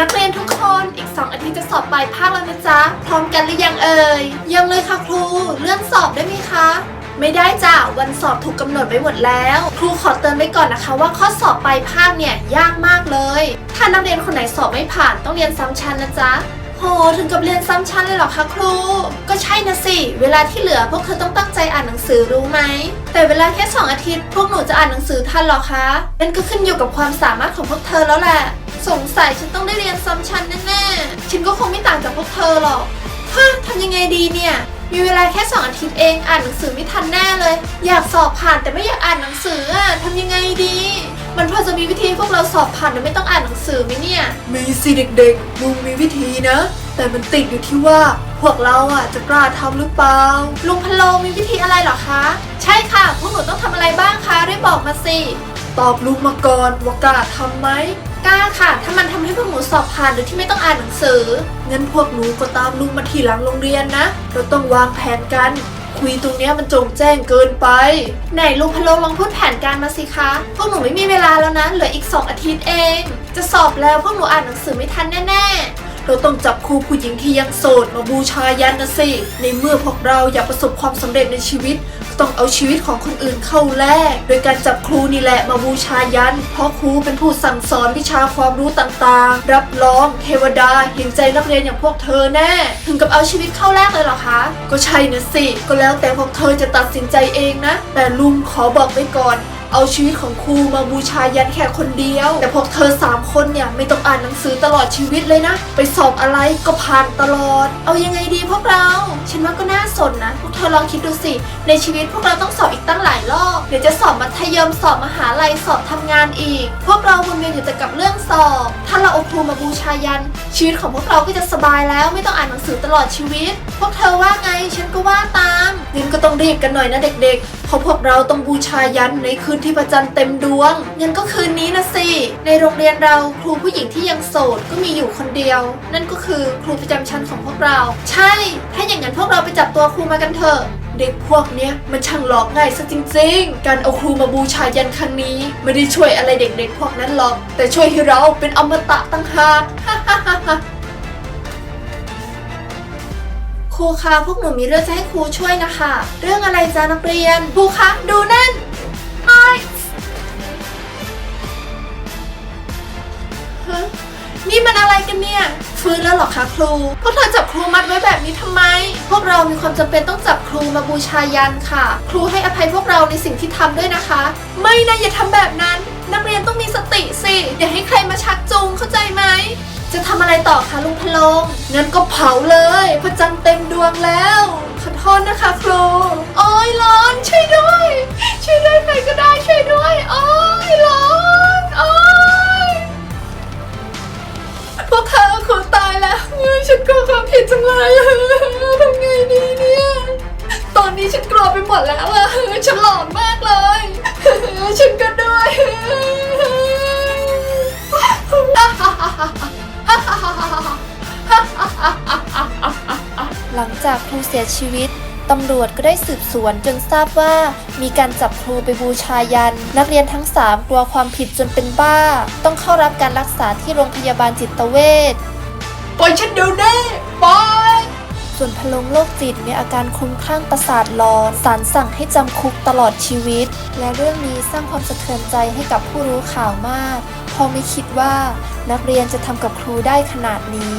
นักเรียนทุกคนอีก 2 อาทิตย์จะสอบปลายภาคแล้วนะจ๊ะ พร้อมกันหรือยังเอ่ย ยังเลยค่ะครู เลื่อนสอบได้ไหมคะ ไม่ได้จ้ะ วันสอบถูกกำหนดไว้หมดแล้ว ครูขอเตือนไว้ก่อนนะคะว่าข้อสอบปลายภาคเนี่ยยากมากเลย ถ้านักเรียนคนไหนสอบไม่ผ่านต้องเรียนซ้ำชั้นนะจ๊ะ โหถึงกับเรียนซ้ำชั้นเลยเหรอคะครู ก็ใช่นะสิ เวลาที่เหลือพวกเธอต้องตั้งใจอ่านหนังสือรู้ไหม แต่เวลาแค่สองอาทิตย์พวกหนูจะอ่านหนังสือทันหรอคะนั่นก็ขึ้นอยู่กับความสามารถของพวกเธอแล้วแหละ สงสัยฉันต้องได้เรียนซ้ำชั้นแน่ๆ ฉันก็คงไม่ต่างจากพวกเธอหรอกฮะทำยังไงดีเนี่ย มีเวลาแค่สองอาทิตย์เองอ่านหนังสือไม่ทันแน่เลย อยากสอบผ่านแต่ไม่อยากอ่านหนังสืออะทำยังไงดี มันพอจะมีวิธีให้พวกเราสอบผ่านโดยไม่ต้องอ่านหนังสือไหมเนี่ย มีสิเด็กๆลุงมีวิธีนะ แต่มันติดอยู่ที่ว่าพวกเราอะจะกล้าทำหรือเปล่า ลุงพะโลมีวิธีอะไรเหรอคะ ใช่ค่ะ พวกหนูต้องทำอะไรบ้างคะได้บอกมาสิ ตอบลุงมาก่อนว่ากล้าทำไหม กล้าค่ะ ถ้ามันทำให้พวกหนูสอบผ่านโดยที่ไม่ต้องอ่านหนังสือ งั้นพวกหนูก็ตามลุงมาทีหลังโรงเรียนนะ เราต้องวางแผนกัน คุยตรงเนี้ยมันจงแจ้งเกินไป ไหนลุงพะโลลองพูดแผนการมาสิคะ พวกหนูไม่มีเวลาแล้วนะ เหลืออีก 2 อาทิตย์เอง จะสอบแล้วพวกหนูอ่านหนังสือไม่ทันแน่ เราต้องจับครูผู้หญิงที่ยังโสดมาบูชายันนะสิ ในเมื่อพวกเราอยากประสบความสำเร็จในชีวิตก็ต้องเอาชีวิตของคนอื่นเข้าแลกโดยการจับครูนี่แหละมาบูชายัน เพราะครูเป็นผู้สั่งสอนวิชาความรู้ต่างๆ รับรองเทวดาเห็นใจนักเรียนอย่างพวกเธอแน่ ถึงกับเอาชีวิตเข้าแลกเลยเหรอคะ ก็ใช่นะสิ ก็แล้วแต่พวกเธอจะตัดสินใจเองนะ แต่ลุงขอบอกไว้ก่อน เอาชีวิตของครูมาบูชายันแค่คนเดียว แต่พวกเธอสามคนเนี่ยไม่ต้องอ่านหนังสือตลอดชีวิตเลยนะ ไปสอบอะไรก็ผ่านตลอด เอายังไงดีพวกเรา ฉันว่าก็น่าสนนะ พวกเธอลองคิดดูสิ ในชีวิตพวกเราต้องสอบอีกตั้งหลายรอบเดี๋ยวจะสอบมัธยมสอบมหาลัยสอบทำงานอีก พวกเราวนเวียนอยู่แต่กับเรื่องสอบ ถ้าเราเอาครูมาบูชายันชีวิตของพวกเราก็จะสบายแล้วไม่ต้องอ่านหนังสือตลอดชีวิต พวกเธอว่าไงฉันก็ว่าตามงั้นก็ต้องรีบกันหน่อยนะเด็กๆ เพราะพวกเราต้องบูชายันในคืนที่พระจันทร์เต็มดวงงั้นก็คืนนี้นะสิ ในโรงเรียนเราครูผู้หญิงที่ยังโสดก็มีอยู่คนเดียว นั่นก็คือครูประจำชั้นของพวกเรา ใช่ ถ้าอย่างนั้นพวกเราไปจับตัวครูมากันเถอะ เด็กพวกเนี้ยมันช่างหลอกง่ายซะจริง ๆ การเอาครูมาบูชายันครั้งนี้ ไม่ได้ช่วยอะไรเด็กๆพวกนั้นหรอก แต่ช่วยให้เราเป็นอมตะตั้งหากครูคะพวกหนูมีเรื่องจะให้ครูช่วยนะคะ เรื่องอะไรจ้านักเรียนครูคะดูนั่นไอนี่มันอะไรกันเนี่ย ฟื้นแล้วหรอคะครู พวกเธอจับครูมัดไว้แบบนี้ทำไม พวกเรามีความจำเป็นต้องจับครูมาบูชายันค่ะ ครูให้อภัยพวกเราในสิ่งที่ทำด้วยนะคะ ไม่นะอย่าทำแบบนั้น นักเรียนต้องมีสติสิอย่าให้ใครมาชักจูงเข้าใจไหมจะทำอะไรต่อคะลุงพะโลงงั้นก็เผาเลยพระจันทร์เต็มดวงแล้วขอโทษนะคะครูโอ้ยร้อนช่วยด้วย ช่วยด้วยใครก็ได้ช่วยด้วยโอ้ยร้อน ดจังเลยทำไงดีเนี่ย ตอนนี้ฉันกลัวไปหมดแล้วอะฉันหลอนมากเลย ฉันก็ด้วยหลังจากครูเสียชีวิตตำรวจก็ได้สืบสวนจนทราบว่ามีการจับครูไปบูชายัน นักเรียนทั้งสามกลัวความผิดจนเป็นบ้า ต้องเข้ารับการรักษาที่โรงพยาบาลจิตเวช ปล่อยฉันเดี๋ยวนี้ปล่อยส่วนพลงโรคจิตมีอาการคลุ้มคลั่งประสาทหลอนศาลสั่งให้จำคุกตลอดชีวิต และเรื่องนี้สร้างความสะเทือนใจให้กับผู้รู้ข่าวมาก พอไม่คิดว่านักเรียนจะทำกับครูได้ขนาดนี้